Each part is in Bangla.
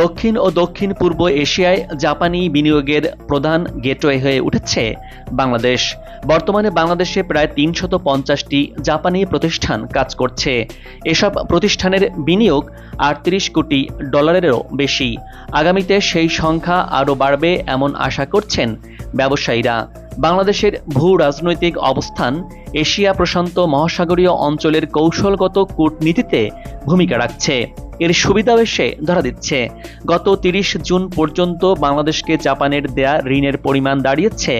দক্ষিণ ও দক্ষিণ পূর্ব এশিয়ায় জাপানি বিনিয়োগের প্রধান গেটওয়ে হয়ে উঠেছে বাংলাদেশ। বর্তমানে বাংলাদেশে প্রায় তিনশত পঞ্চাশটি জাপানি প্রতিষ্ঠান কাজ করছে। এসব প্রতিষ্ঠানের বিনিয়োগ আটত্রিশ কোটি ডলারেরও বেশি। আগামীতে সেই সংখ্যা আরও বাড়বে এমন আশা করছেন ব্যবসায়ীরা। বাংলাদেশের ভূ রাজনৈতিক অবস্থান এশিয়া প্রশান্ত মহাসাগরীয় অঞ্চলের কৌশলগত কূটনীতিতে ভূমিকা রাখছে। এর সুবিধাও এসে ধরা দিচ্ছে। গত তিরিশ জুন পর্যন্ত বাংলাদেশকে জাপানের দেয়া ঋণের পরিমাণ দাঁড়িয়েছে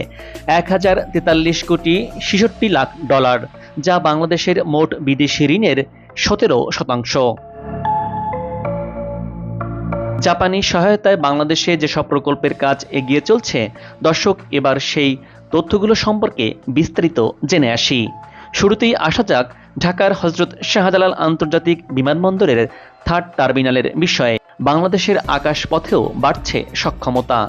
এক হাজার তেতাল্লিশ কোটি ছেষট্টি লাখ ডলার, যা বাংলাদেশের মোট বিদেশি ঋণের সতেরো শতাংশ। জাপানি সহায়তায় বাংলাদেশে যেসব প্রকল্পের কাজ এগিয়ে চলছে, দর্শক, এবার সেই তথ্যগুলো সম্পর্কে বিস্তারিত জেনে আসি। শুরুতেই আসা যাক ঢাকার হজরত শাহজালাল আন্তর্জাতিক বিমানবন্দরের থার্ড টার্মিনালের বিষয়ে বাংলাদেশের আকাশপথেও বাড়ছে সক্ষমতা,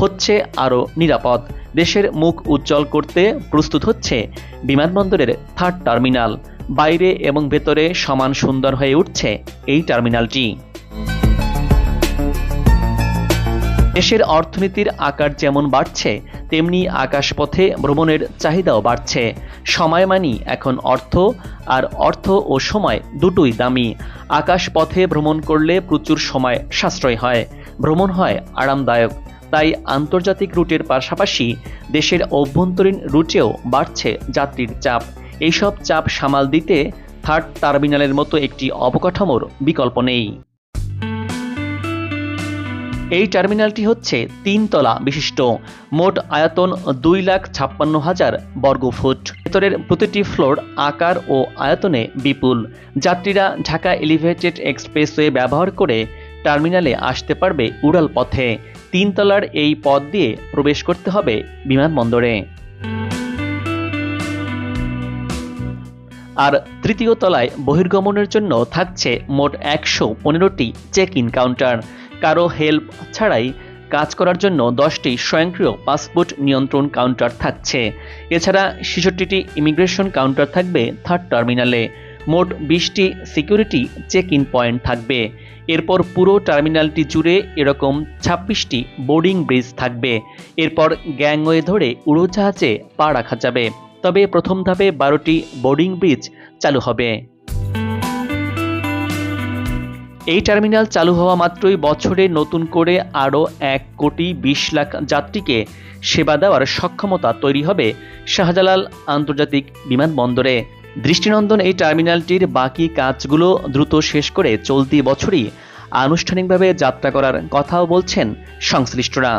হচ্ছে আরও নিরাপদ, দেশের মুখ উজ্জ্বল করতে প্রস্তুত হচ্ছে বিমানবন্দরের থার্ড টার্মিনাল, বাইরে এবং ভেতরে সমান সুন্দর হয়ে উঠছে এই টার্মিনালটি। দেশের অর্থনীতির আকার যেমন বাড়ছে তেমনি আকাশপথে ভ্রমণের চাহিদাও বাড়ছে। সময় মানি এখন অর্থ, আর অর্থ ও সময় দুটোই দামি। আকাশপথে ভ্রমণ করলে প্রচুর সময় সাশ্রয় হয়। ভ্রমণ হয় আরামদায়ক, তাই আন্তর্জাতিক রুটের পাশাপাশি দেশের অভ্যন্তরীণ রুটেও বাড়ছে যাত্রীর চাপ। এইসব চাপ সামাল দিতে থার্ড টার্মিনালের মতো একটি অবকাঠামোর বিকল্প নেই। এই টার্মিনালটি হচ্ছে তিনতলা বিশিষ্ট। মোট আয়তন দুই লাখ ছাপ্পান্ন হাজার বর্গফুট ভেতরের প্রতিটি ফ্লোর আকার ও আয়তনে বিপুল। যাত্রীরা ঢাকা এলিভেটেড এক্সপ্রেসওয়ে ব্যবহার করে টার্মিনালে আসতে পারবে উড়াল পথে। তিনতলার এই পথ দিয়ে প্রবেশ করতে হবে বিমানবন্দরে। আর তৃতীয় তলায় বহির্গমনের জন্য থাকছে মোট একশো পনেরোটি চেক ইন কাউন্টার কারও হেল্প ছাড়াই কাজ করার জন্য দশটি স্বয়ংক্রিয় পাসপোর্ট নিয়ন্ত্রণ কাউন্টার থাকছে। এছাড়া ছেষট্টিটি ইমিগ্রেশন কাউন্টার থাকবে থার্ড টার্মিনালে। মোট বিশটি সিকিউরিটি চেক ইন পয়েন্ট থাকবে। এরপর পুরো টার্মিনালটি জুড়ে এরকম ছাব্বিশটি বোর্ডিং ব্রিজ থাকবে। এরপর গ্যাংওয়ে ধরে উড়োজাহাজে পা রাখা যাবে। তবে প্রথম ধাপে বারোটি বোর্ডিং ব্রিজ চালু হবে। এই টার্মিনাল চালু হওয়া মাত্রই বছরে নতুন করে আরও এক কোটি বিশ লাখ যাত্রীকে সেবা দেওয়ার সক্ষমতা তৈরি হবে শাহজালাল আন্তর্জাতিক বিমানবন্দরে। দৃষ্টিনন্দন এই টার্মিনালটির বাকি কাজগুলো দ্রুত শেষ করে চলতি বছরই আনুষ্ঠানিকভাবে যাত্রা করার কথাও বলছেন সংশ্লিষ্টরা।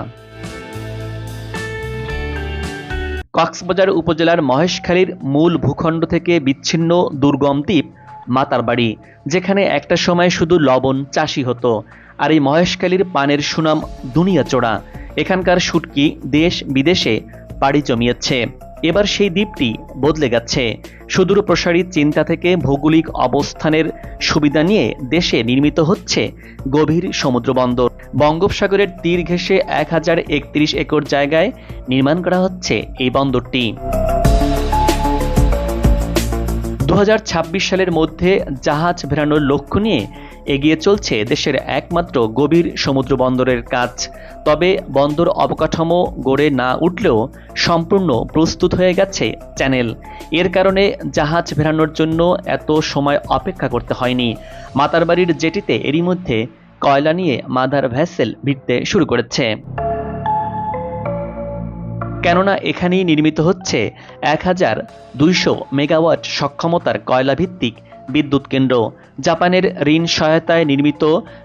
কক্সবাজার উপজেলার মহেশখালীর মূল ভূখণ্ড থেকে বিচ্ছিন্ন দুর্গম দ্বীপ মাতারবাড়ি যেখানে একটা সময় শুধু লবণ চাষি হতো। আর এই মহেশখালীর পানের সুনাম দুনিয়া চোড়া এখানকার শুটকি দেশ বিদেশে পাড়ি জমিয়েছে। এবার সেই দ্বীপটি বদলে গেছে। সুদূর প্রসারী চিন্তা থেকে ভৌগোলিক অবস্থানের সুবিধা নিয়ে দেশে নির্মিত হচ্ছে গভীর সমুদ্র বন্দর বঙ্গোপসাগরের তীর ঘেঁষে এক হাজার একত্রিশ একর জায়গায় নির্মাণ করা হচ্ছে এই বন্দরটি। দু হাজার ছাব্বিশ সালের মধ্যে জাহাজ ভেড়ানোর লক্ষ্য নিয়ে এগিয়ে চলছে দেশের একমাত্র গভীর সমুদ্র বন্দরের কাজ। তবে বন্দর অবকাঠামো গড়ে না উঠলেও সম্পূর্ণ প্রস্তুত হয়ে গেছে চ্যানেল। এর কারণে জাহাজ ভেড়ানোর জন্য এত সময় অপেক্ষা করতে হয়নি। মাতারবাড়ির জেটিতে এরই মধ্যে কয়লা নিয়ে মাদার ভ্যাসেল ভিড়তে শুরু করেছে। কেননা এখানেই নির্মিত হচ্ছে এক হাজার দুইশো মেগাওয়াট সক্ষমতার কয়লাভিত্তিক বিদ্যুৎ কেন্দ্র। জাপানের ঋণ সহায়তায় নির্মিত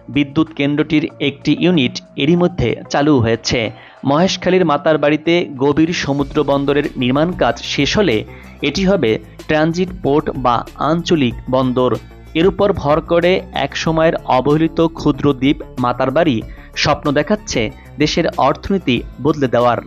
বিদ্যুৎ কেন্দ্রটির একটি ইউনিট এরই মধ্যে চালু হয়েছে। মহেশখালীর মাতার বাড়িতে গভীর সমুদ্র বন্দরের নির্মাণ কাজ শেষ হলে এটি হবে ট্রানজিট পোর্ট বা আঞ্চলিক বন্দর। এর উপর ভর করে এক সময়ের অবহেলিত ক্ষুদ্র দ্বীপ মাতার বাড়ি স্বপ্ন দেখাচ্ছে দেশের অর্থনীতি বদলে দেওয়ার।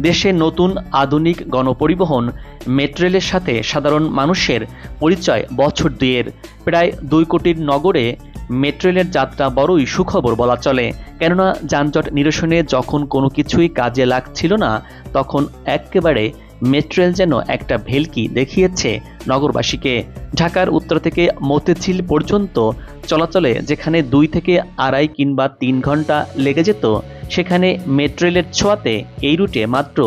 দেশে নতুন আধুনিক গণপরিবহন, মেট্রেলের সাথে সাধারণ মানুষের পরিচয় বছর দুয়ের প্রায় দুই কোটির নগরে মেট্রেলের যাত্রা বড়ই সুখবর বলা চলে। কেননা যানজট নিরসনে যখন কোনো কিছুই কাজে লাগছিল না, তখন একেবারে মেট্রেল যেন একটা ভেলকি দেখিয়েছে নগরবাসীকে। ঢাকার উত্তর থেকে মতিঝিল পর্যন্ত চলাচলে যেখানে দুই থেকে আড়াই কিংবা তিন ঘণ্টা লেগে যেত সেখানে মেট্রো রেলের ছোঁয়াতে এই রুটে মাত্র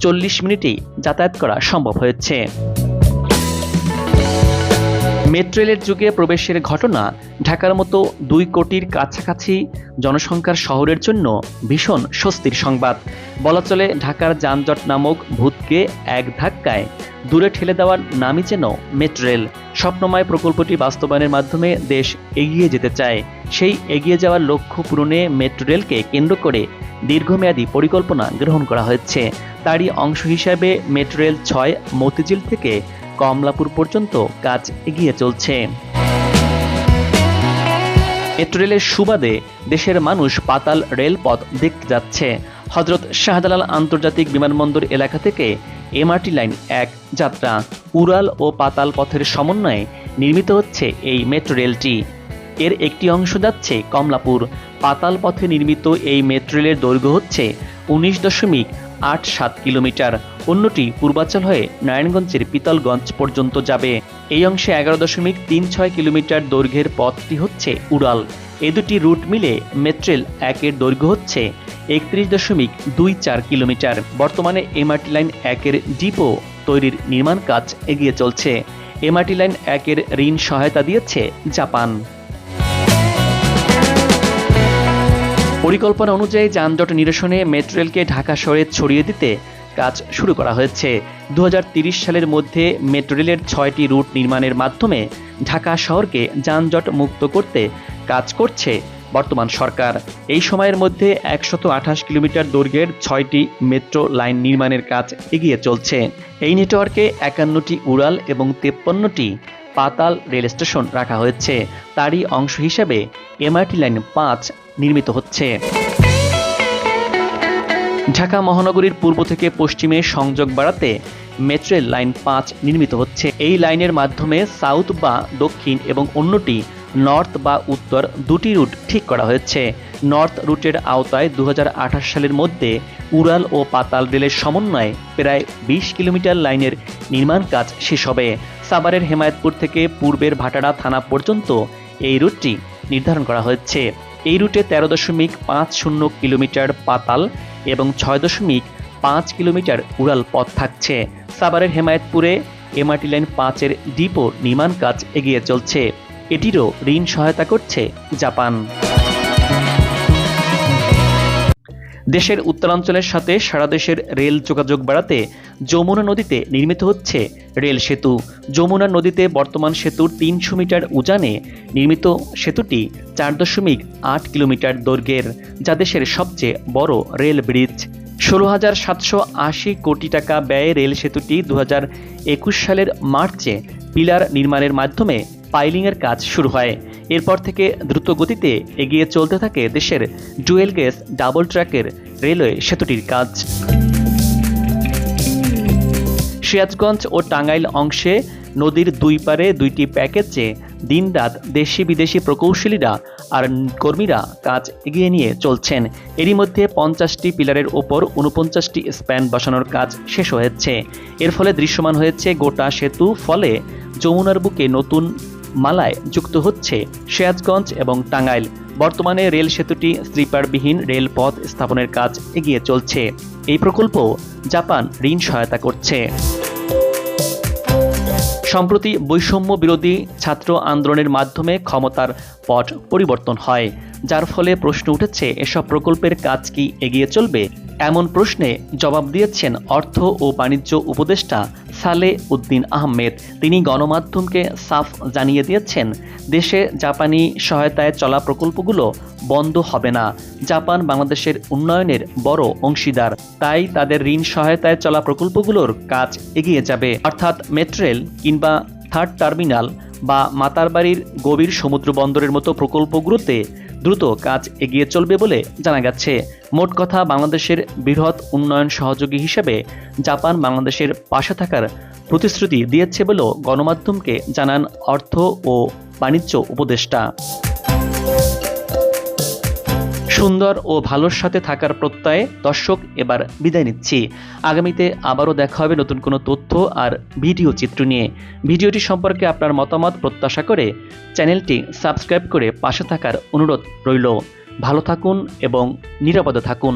চল্লিশ মিনিটেই যাতায়াত করা সম্ভব হয়েছে। মেট্রো রেলের যুগে প্রবেশের ঘটনা ঢাকার মতো দুই কোটির কাছাকাছি জনসংখ্যার শহরের জন্য ভীষণ স্বস্তির সংবাদ। বলা চলে ঢাকার যানজট নামক ভূতকে এক ধাক্কায় দূরে ঠেলে দেওয়ার নামই যেন মেট্রো রেল স্বপ্নময় প্রকল্পটি বাস্তবায়নের মাধ্যমে দেশ এগিয়ে যেতে চায়। সেই এগিয়ে যাওয়ার লক্ষ্য পূরণে মেট্রো রেলকে কেন্দ্র করে দীর্ঘমেয়াদী পরিকল্পনা গ্রহণ করা হচ্ছে তারই অংশ হিসাবে মেট্রো রেল ছয় মতিঝিল থেকে কমলাপুর পর্যন্ত কাজ এগিয়ে চলছে। মেট্রো রেলের সুবাদে দেশের মানুষ পাতাল রেলপথ দেখতে যাচ্ছে। হজরত শাহজালাল আন্তর্জাতিক বিমানবন্দর এলাকা থেকে এমআরটি লাইন এক যাত্রা। উড়াল ও পাতাল পথের সমন্বয়ে নির্মিত হচ্ছে এই মেট্রো রেলটি। এর একটি অংশ যাচ্ছে কমলাপুর। পাতাল পথে নির্মিত এই মেট্রো রেলের দৈর্ঘ্য হচ্ছে উনিশ দশমিক আট সাত কিলোমিটার। অন্যটি পূর্বাচল হয়ে নারায়ণগঞ্জের পিতলগঞ্জ পর্যন্ত যাবে। এই অংশে এগারো দশমিক তিন ছয় কিলোমিটার দৈর্ঘ্যের পথটি হচ্ছে উড়াল। এ দুটি রুট মিলে মেট্রেল একের দৈর্ঘ্য হচ্ছে একত্রিশ দশমিক দুই চার কিলোমিটার। বর্তমানে এমআরটি লাইন একের ডিপো তৈরির নির্মাণ কাজ এগিয়ে চলছে। এমআরটি লাইন একের ঋণ সহায়তা দিয়েছে জাপান। পরিকল্পনা অনুযায়ী যানজট নিরসনে মেট্রো রেলকে ঢাকা শহরে ছড়িয়ে দিতে কাজ শুরু করা হয়েছে। দু সালের মধ্যে মেট্রো রেলের ছয়টি রুট নির্মাণের মাধ্যমে ঢাকা শহরকে যানজট মুক্ত করতে কাজ করছে বর্তমান সরকার। এই সময়ের মধ্যে একশত আঠাশ কিলোমিটার দৈর্ঘ্যের ছয়টি মেট্রো লাইন নির্মাণের কাজ এগিয়ে চলছে। এই নেটওয়ার্কে একান্নটি উড়াল এবং তেপ্পান্নটি পাতাল রেল স্টেশন রাখা হয়েছে। তারই অংশ হিসেবে এমআরটি লাইন পাঁচ নির্মিত হচ্ছে। ঢাকা মহানগরীর পূর্ব থেকে পশ্চিমে সংযোগ বাড়াতে মেট্রো লাইন পাঁচ নির্মিত হচ্ছে। এই লাইনের মাধ্যমে সাউথ বা দক্ষিণ এবং অন্যটি নর্থ বা উত্তর দুটি রুট ঠিক করা হয়েছে। নর্থ রুটের আওতায় দু হাজার আঠাশ সালের মধ্যে উড়াল ও পাতাল রেলের সমন্বয়ে প্রায় বিশ কিলোমিটার লাইনের নির্মাণ কাজ শেষ হবে। সাভারের হেমায়তপুর থেকে পূর্বের ভাটাড়া থানা পর্যন্ত এই রুটটি নির্ধারণ করা হয়েছে। এই রুটে তেরো দশমিক পাঁচ শূন্য কিলোমিটার পাতাল এবং ছয় দশমিক পাঁচ কিলোমিটার উড়াল পথ থাকছে। সাভারের হেমায়তপুরে এমআরটি লাইন পাঁচের ডিপো নির্মাণ কাজ এগিয়ে চলছে। এটিরও ঋণ সহায়তা করছে জাপান। দেশের উত্তরাঞ্চলের সাথে সারা দেশের রেল যোগাযোগ বাড়াতে যমুনা নদীতে নির্মিত হচ্ছে রেল সেতু। যমুনা নদীতে বর্তমান সেতুর তিনশো মিটার উজানে নির্মিত সেতুটি চার দশমিক আট কিলোমিটার দৈর্ঘ্যের, যা দেশের সবচেয়ে বড় রেল ব্রিজ। ষোলো হাজার সাতশো আশি কোটি টাকা ব্যয়ে রেল সেতুটি দু একুশ সালের মার্চে পিলার নির্মাণের মাধ্যমে পাইলিংয়ের কাজ শুরু হয়। এরপর থেকে দ্রুত গতিতে এগিয়ে চলতে থাকে দেশের ডুয়েল গেজ ডাবল ট্র্যাকের রেলওয়ে সেতুটির কাজ। সিরাজগঞ্জ ও টাঙ্গাইল অংশে নদীর দুই পারে দুইটি প্যাকেজে দিনরাত দেশি বিদেশি প্রকৌশলীরা আর কর্মীরা কাজ এগিয়ে নিয়ে চলছেন। এরই মধ্যে পঞ্চাশটি পিলারের ওপর উনপঞ্চাশটি স্প্যান বসানোর কাজ শেষ হয়েছে। এর ফলে দৃশ্যমান হয়েছে গোটা সেতু, ফলে যমুনার বুকে নতুন মালায় যুক্ত হচ্ছে সিরাজগঞ্জ এবং টাঙ্গাইল। বর্তমানে রেল সেতুটি স্লিপারবিহীন রেলপথ স্থাপনের কাজ এগিয়ে চলছে। এই প্রকল্প জাপান ঋণ সহায়তা করছে। সম্প্রতি বৈষম্য বিরোধী ছাত্র আন্দোলনের মাধ্যমে ক্ষমতার পট পরিবর্তন হয়, যার ফলে প্রশ্ন উঠেছে, এসব প্রকল্পের কাজ কি এগিয়ে চলবে? এমন প্রশ্নে জবাব দিয়েছেন অর্থ ও বাণিজ্য উপদেষ্টা সালে উদ্দিন আহমেদ। তিনি গণমাধ্যমকে সাফ জানিয়ে দিয়েছেন, দেশে জাপানি সহায়তায় চলা প্রকল্পগুলো বন্ধ হবে না। জাপান বাংলাদেশের উন্নয়নের বড় অংশীদার। তাই তাদের ঋণ সহায়তায় চলা প্রকল্পগুলোর কাজ এগিয়ে যাবে। অর্থাৎ মেট্রেল কিংবা থার্ড টার্মিনাল বা মাতারবাড়ির গভীর সমুদ্র বন্দরের মতো প্রকল্পগুলোতে দ্রুত কাজ এগিয়ে চলবে বলে জানা গেছে। মোট কথা, বাংলাদেশের বৃহৎ উন্নয়ন সহযোগী হিসেবে জাপান বাংলাদেশের পাশে থাকার প্রতিশ্রুতি দিয়েছে বলেও গণমাধ্যমকে জানান অর্থ ও বাণিজ্য উপদেষ্টা। সুন্দর ও ভালোর সাথে থাকার প্রত্যয়ে দর্শক এবার বিদায় নিচ্ছি। আগামীতে আবারও দেখা হবে নতুন কোনো তথ্য আর ভিডিও চিত্র নিয়ে। ভিডিওটি সম্পর্কে আপনার মতামত প্রত্যাশা করে চ্যানেলটি সাবস্ক্রাইব করে পাশে থাকার অনুরোধ রইল। ভালো থাকুন এবং নিরাপদে থাকুন।